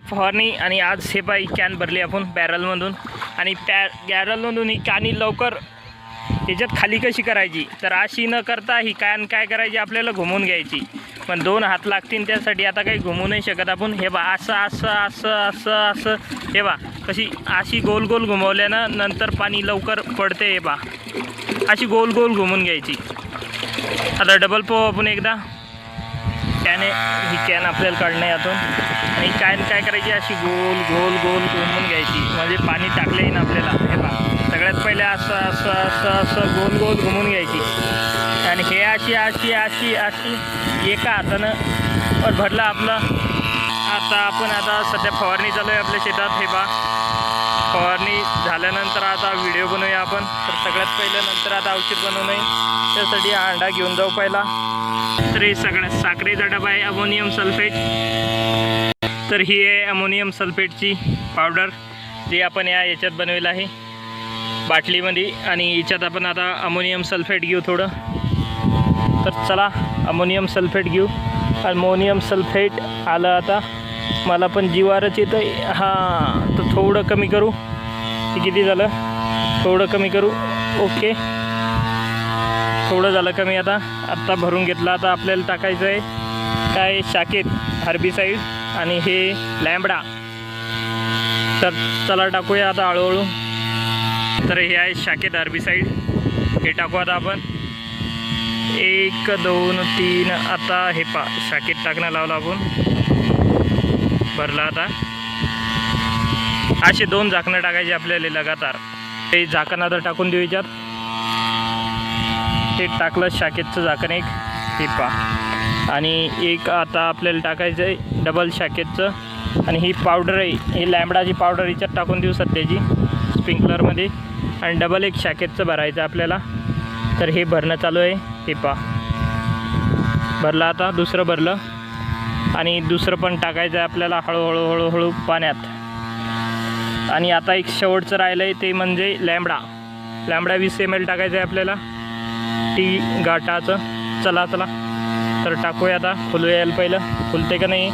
फवारणी आणि आज हे बाई कॅन भरली आपण बॅरलमधून. आणि त्या बॅरलमधून ही कॅनी लवकर त्याच्यात खाली कशी करायची? तर अशी न करता ही कॅन काय करायची? आपल्याला घुमवून घ्यायची. पण दोन हात लागतील त्यासाठी आता काही घुमू नाही शकत आपण. हे बा असं असं असं असं असं. हे बा कशी अशी गोल गोल घुमवल्यानं नंतर पाणी लवकर पडते हे बा अशी गोल गोल घुमून घ्यायची. आता डबल पाहू आपण एकदा. कॅने ही कॅन आपल्याला काढणं आहे यातून. आणि कॅन काय करायची अशी गोल गोल गोल घुमून घ्यायची. म्हणजे पाणी टाकलं येईन आपल्याला. हे पहा. सगळ्यात पहिले असं असं असं असं गोल गोल घुमून घ्यायची. आणि हे अशी अशी अशी अशी एका हातानं पण भरलं आपलं. आता आपण आता सध्या फवारणी चालू आहे आपल्या शेतात. हे पहा. फवारणी झाल्यानंतर आता व्हिडिओ बनवूया आपण. तर सगळ्यात पहिलं नंतर आता औषध बनवू नये त्यासाठी अंडा घेऊन जाऊ पहिला. तर हे सगळ्यात साखरेचा डबा आहे अमोनियम सल्फेट. तर ही आहे अमोनियम सल्फेटची पावडर जी आपण या याच्यात बनवेल आहे. बाटलीमध्ये आणि याच्यात आपण आता अमोनियम सल्फेट घेऊ थोडं. तर चला अमोनियम सल्फेट घेऊ. अमोनियम सल्फेट आलं आता. मला पण जीवारच येतं आहे हां तर थोडं कमी करू. ते किती झालं? थोडं कमी करू. ओके. थोडं झालं कमी आता. आत्ता भरून घेतलं. आता आपल्याला टाकायचं आहे काय शाकेत हर्बीसाईड आणि हे लॅम्बडा तर चला टाकूया आता हळूहळू. तर हे आहे शाकेत हर्बीसाईड हे टाकू आता आपण. एक दोन तीन. आता हे पा शाकेत टाकणं लावलं आपण. भरला आता. असे दोन झाकणं टाकायचे आपल्याला लगातार. ते झाकण आता टाकून देऊ याच्यात. ते टाकलं शाखेतचं झाकण एक हे पा आणि एक आता आपल्याला टाकायचं आहे डबल शाकेतचं. आणि ही पावडर आहे ही लॅम्बडाची पावडर हिच्यात टाकून देऊ सध्याची स्प्रिंकलरमध्ये आणि डबल एक शाखेतचं भरायचं आपल्याला. तर हे भरणं चालू आहे हे पा भरलं आता दुसरं भरलं. आणि दुसरं पण टाकायचं आहे आपल्याला हळूहळू हळूहळू पाण्यात. आणि आता एक शेवटचं राहिलं आहे ते म्हणजे लॅम्बडा लॅम्बडा वीस एम एल टाकायचं आहे आपल्याला. टी गाठाचं चला चला. तर टाकूया आता. फुलू यायला पहिलं. फुलते का नाही?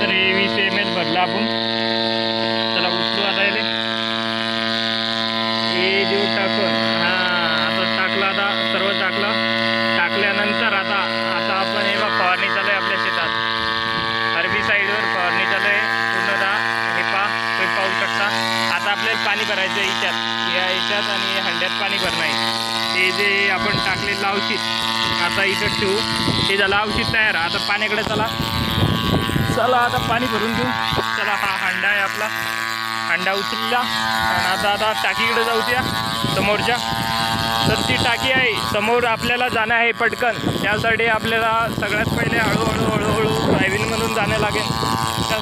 तर हे वीस एम एल भरला आपण. चला उचलू आता याले. हे देऊ टाकून. हां आता टाकलं आता. सर्व टाकलं. टाकल्यानंतर आता आता आपण हे बा फवारणी चालू आहे आपल्या शेतात. अरबी साईडवर फवारणी चालू आहे. पूर्णतः हे पा तुम्ही पाहू शकता. आता आपल्याला पाणी भरायचं आहे याच्यात. या याच्यात आणि हंड्यात पाणी भरणं आहे. जे आपण टाकलेलं औषध आता इथं ठेवू. हे झालं औषध तयार आता पाण्याकडे चला. चला आता पाणी भरून घेऊ. चला हा हंडा आहे आपला. हंडा उचलला. आणि आता आता टाकीकडे जाऊ द्या समोरच्या. तर ती टाकी आहे समोर आपल्याला जाणं आहे पटकन. त्यासाठी आपल्याला सगळ्यात पहिले हळूहळू हळूहळू ड्रायव्हिंगमधून जाणं लागेल.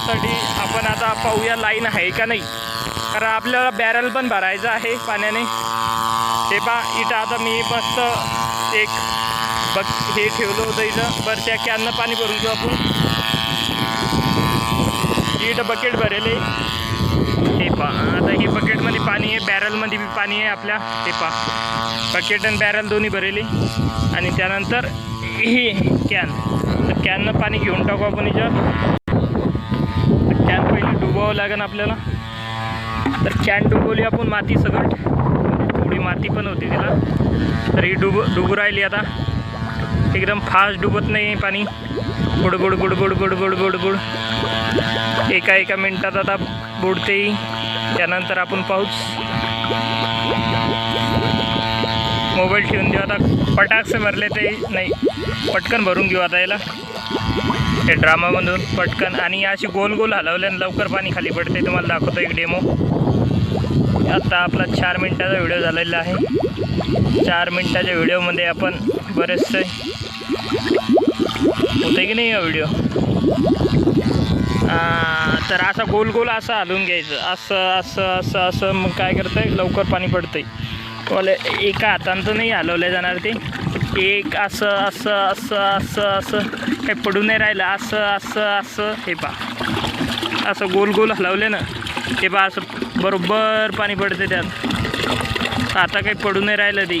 त्यासाठी आपण आता पाहूया लाईन आहे का नाही. कारण आपल्याला बॅरल पण भरायचं आहे पाण्याने. हे पा इथं आता मी मस्त एक बक हे ठेवलं होतं इथं. बरं त्या कॅननं पाणी भरून घेऊ आपण. इथं बकेट भरेल आहे हे पा आता ही बकेटमध्ये पाणी आहे बॅरलमध्ये बी पाणी आहे आपल्या. हे पा बकेट आणि बॅरल दोन्ही भरेली आणि त्यानंतर ही कॅन. तर कॅननं पाणी घेऊन टाकू आपण इथं. डुबावं लागेल आपल्याला. तर कॅन डुबवली आपण माती सगळं. थोडी माती पण होती तिला. तर ही डुब डुबू राहिली आता. एकदम फास्ट डुबत नाही पाणी. बुडबुड बुडबुड बुडबुड बुडबुड एका एका मिनटात आता बुडते त्यानंतर आपण पाऊस मोबाईल ठेवून देऊ आता. पटाकसे भरले ते. नाही पटकन भरून घेऊ आता याला. हे ड्रामामधून पटकन आणि अशी गोल गोल हलवल्याने लवकर पाणी खाली पडते तुम्हाला दाखवतो एक डेमो आत्ता आपला चार मिनटाचा व्हिडिओ झालेला आहे. चार मिनटाच्या व्हिडिओमध्ये आपण बरेचसे होते की नाही हा व्हिडिओ तर असा गोल गोल असं हलवून घ्यायचं. असं असं असं असं मग काय करतं आहे लवकर पाणी पडतं आहे एका हातानं तर नाही हलवलं जाणार ते. एक असं असं असं असं असं. काही पडू नाही राहिलं. असं असं असं. हे पा असं गोल गोल हलवले ना हे पा असं बरोबर पाणी पडते त्यात. आता काही पडू नाही राहिलं ते.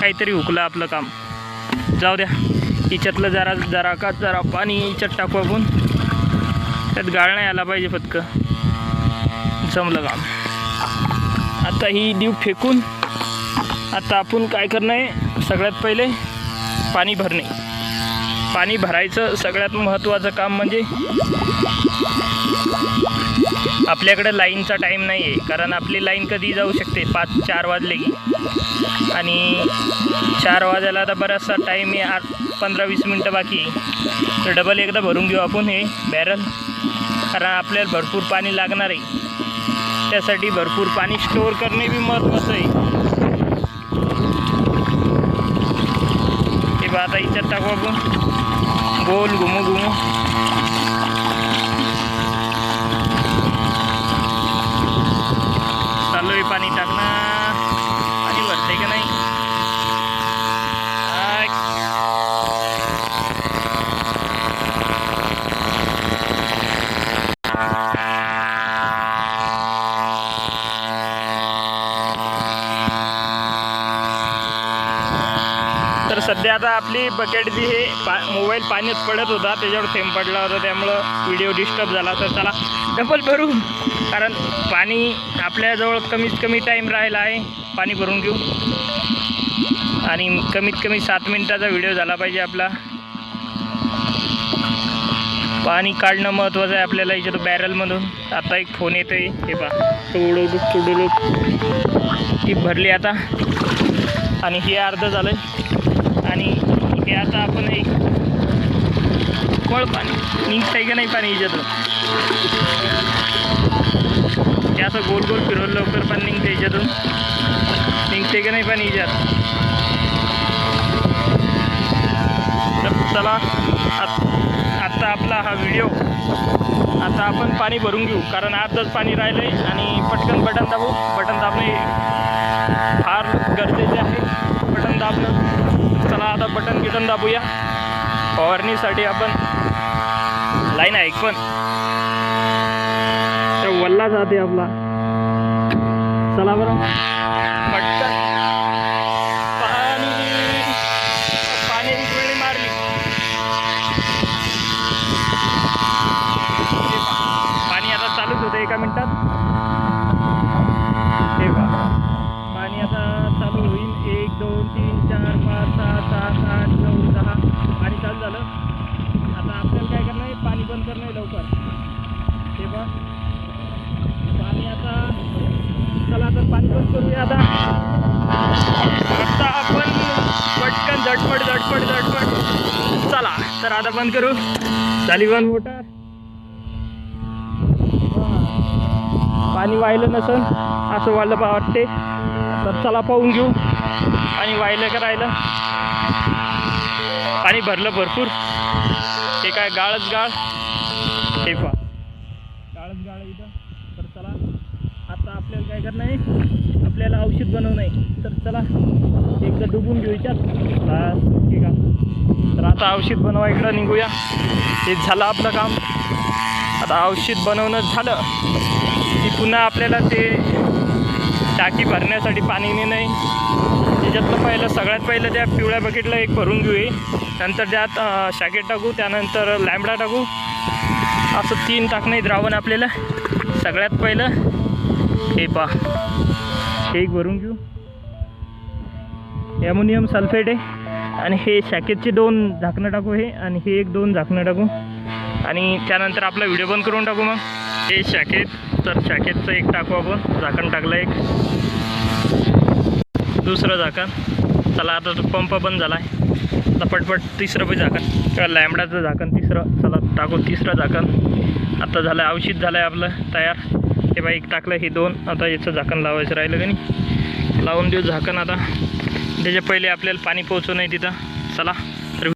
काहीतरी हुकलं आपलं काम. जाऊ द्या. हिच्यातलं जरा जरा का जरा पाणी हिच्यात टाकू आपण. त्यात गाळ नाही आला पाहिजे फक्त जमलं काम. आता ही ड्यूब फेकून आता आपण काय करणं आहे? सगळ्यात पहिले पाणी भरणे. पाणी भरायचं सगळ्यात महत्त्वाचं काम म्हणजे आपल्याकडे लाईनचा टाईम नाही आहे कारण आपली लाईन कधी जाऊ शकते पाच चार वाजले की. आणि चार वाजायला आता बराचसा टाईम आहे आठ पंधरा वीस मिनटं बाकी तर डबल एकदा भरून घेऊ आपण हे बॅरल कारण आपल्याला भरपूर पाणी लागणार आहे. त्यासाठी भरपूर पाणी स्टोअर करणे बी महत्त्वाचं आहे. ते बा आता इच्छा टाकू आपण. गोल घुमू घुमू चालू आहे पाणी टाकणं पाणी भरते का नाही आय. तर सध्या आता आपली बकेट जी हे पा मोबाईल पाण्यात पडत होता त्याच्यावर थेंब पडला होता त्यामुळं व्हिडिओ डिस्टर्ब झाला तर चला डबल भरू कारण पाणी आपल्याजवळ कमीत कमी टाईम राहिला आहे. पाणी भरून घेऊ. आणि कमीत कमी सात मिनिटाचा व्हिडिओ झाला पाहिजे आपला. पाणी काढणं महत्त्वाचं आहे आपल्याला इथे बॅरलमधून आता एक फोन येतो आहे हे पहा. टुडुडुक टुडुडुक ती भरली आता. आणि हे अर्ध झालं आहे की आता आपण एक कोळ पाणी निघतंय का नाही पाणी याच्यातून ते असं गोल गोल फिरवलं लवकर पाणी निघतं याच्यातून निघते का नाही पाणी याच्यात तर चला आत्ता आपला हा व्हिडिओ आता आपण पाणी भरून घेऊ कारण अर्धच पाणी राहिलं आहे आणि पटकन बटन दाबू. बटन दाबणे फार गरजेचे आहे. आता बटन गिटन दाबूया. फवारणीसाठी आपण लाईन आहे पण. वल्ला जाते आपला. चला बरं पटकन पाणी पाणी एक वेळी मारली हे पहा, पाणी आता चालूच होतं एका मिनिटात हे पहा पाणी आता चालू होईल एक दोन तीन चार पाच सहा सात आठ नऊ दहा पाणी चालू झालं आता आपल्याला काय करणं आहे पाणी बंद करणं आहे लवकर हे पहा पाणी आता चला आता पाणी बंद करूया आता आता आपण पटकन झटपट झटपट झटपट चला तर आता बंद करू. झाली बंद मोटर. पाणी वाहिलं नसन असं वाढलं पा वाटते. तर चला पाहून घेऊ. पाणी वाहिलं का राहिलं? पाणी भरलं भरपूर. हे काय गाळच गाळ? हे पहा. गाळच गाळ इथं. तर चला. आता आपल्याला काय करणं आहे? आपल्याला औषध बनवणं आहे. तर चला एकदा डुबून घेऊ याच्यात. ठीक आहे. तर आता औषध बनवा इकडं निघूया. हे झालं आपलं काम. आता औषध बनवणं झालं. की पुन्हा आपल्याला ते टाकी भरण्यासाठी पाणी नाही त्याच्यातलं पहिलं सगळ्यात पहिलं त्या पिवळ्या बकेटला एक भरून घेऊ नंतर त्यात अं, शाकेट टाकू. त्यानंतर लॅम्बडा टाकू. असं तीन टाकणं आहे द्रावण आपल्याला. सगळ्यात पहिलं हे पा हे एक भरून घेऊ. ॲमोनियम सल्फेट आहे. आणि हे शॅकेटचे दोन झाकणं टाकू हे आणि हे एक दोन झाकणं टाकू. आणि त्यानंतर आपला व्हिडिओ बंद करून टाकू मग. हे शॅकेट तर शॅकेटचं एक टाकू आपण. झाकण टाकलं एक. दुसरं झाकण. चला आता तो पंप बंद झाला आहे आता पटपट तिसरं पण झाकण. किंवा लॅमडाचं झाकण तिसरं. चला टाकू तिसरं झाकण. आता झालं औषध झालं आहे आपलं तयार. हे बाई टाकलं हे दोन. आता याचं झाकण लावायचं राहिलं का नाही? लावून देऊ झाकण आता. त्याच्या पहिले आपल्याला पाणी पोहोचू नाही तिथं. चला.